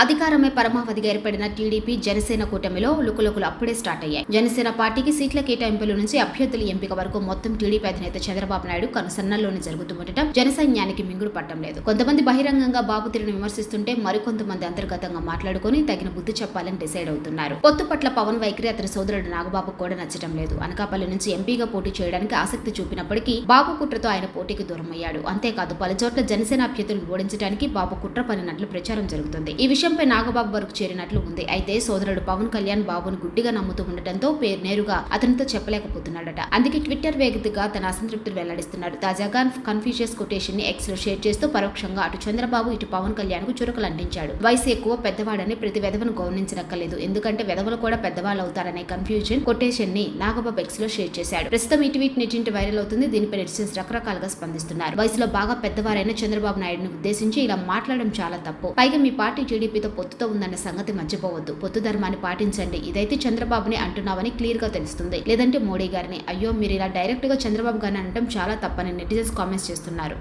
అధికారమే పరమావధిగా ఏర్పడిన టీడీపీ జనసేన కూటమిలో లుకులుకులు అప్పుడే స్టార్ట్ అయ్యాయి. జనసేన పార్టీకి సీట్ల కేటాయింపుల నుంచి అభ్యర్థుల ఎంపిక వరకు మొత్తం టీడీపీ అధినేత చంద్రబాబు నాయుడు కనుసన్నల్లోనే జరుగుతుండటం జనసైన్యానికి మింగుడు పట్టడం లేదు. కొంతమంది బహిరంగంగా బాబు తీరును విమర్శిస్తుంటే మరికొంతమంది అంతర్గతంగా మాట్లాడుకుని తగిన బుద్ధి చెప్పాలని డిసైడ్ అవుతున్నారు. పొత్తు పట్ల పవన్ వైఖరి అతని సోదరుడు నాగబాబు కూడా నచ్చడం లేదు. అనకాపల్లి నుంచి ఎంపీగా పోటీ చేయడానికి ఆసక్తి చూపినప్పటికీ బాబు కుట్రతో ఆయన పోటీకి దూరం అయ్యాడు అంతేకాదు పలుచోట్ల జనసేన అభ్యర్థులను ఓడించడానికి బాబు కుట్ర పనినట్లు ప్రచారం జరుగుతుంది. ఈ విషయంపై నాగబాబు వరకు చేరినట్లు ఉంది. అయితే సోదరుడు పవన్ కళ్యాణ్ బాబును గుడ్డిగా నమ్ముతూ ఉండటంతో పేరు నేరుగా అతనితో చెప్పలేకపోతున్నాడట. అందుకే ట్విట్టర్ వేదికగా తన అసంతృప్తిని వెల్లడిస్తున్నాడు. తాజాగా కన్ఫ్యూషియస్ కొటేషన్ని ఎక్స్లో షేర్ చేస్తూ పరోక్షంగా అటు చంద్రబాబు ఇటు పవన్ కళ్యాణ్కు చురుకలు అంటించాడు వయసు ఎక్కువ పెద్దవాడని ప్రతి వెధవను గౌరవించనక్కలేదు ఎందుకంటే వెధవలు కూడా పెద్దవాళ్ళు అవుతారనే కన్ఫ్యూజన్ కొటేషన్ని నాగబాబు ఎక్స్లో షేర్ చేశాడు. ప్రస్తుతం ఈ ట్వీట్ నెట్టింటి వైరల్ అవుతుంది. దీనిపై నెటిజన్స్ రకరకాలుగా స్పందిస్తున్నారు. వయసులో బాగా పెద్దవారైన చంద్రబాబు నాయుడుని ఉద్దేశించి ఇలా మాట్లాడడం చాలా తప్పు. పైగా మీ పార్టీ టీడీపీతో పొత్తుతో ఉందన్న సంగతి మర్చిపోవద్దు. పొత్తు ధర్మాన్ని పాటించండి. ఇదైతే చంద్రబాబుని అంటున్నావని క్లియర్గా తెలుస్తుంది. లేదంటే మోడీ గారిని. అయ్యో మీరు ఇలా డైరెక్ట్గా చంద్రబాబు గారిని అనడం చాలా తప్పని నెటిజన్స్ కామెంట్స్ చేస్తున్నారు.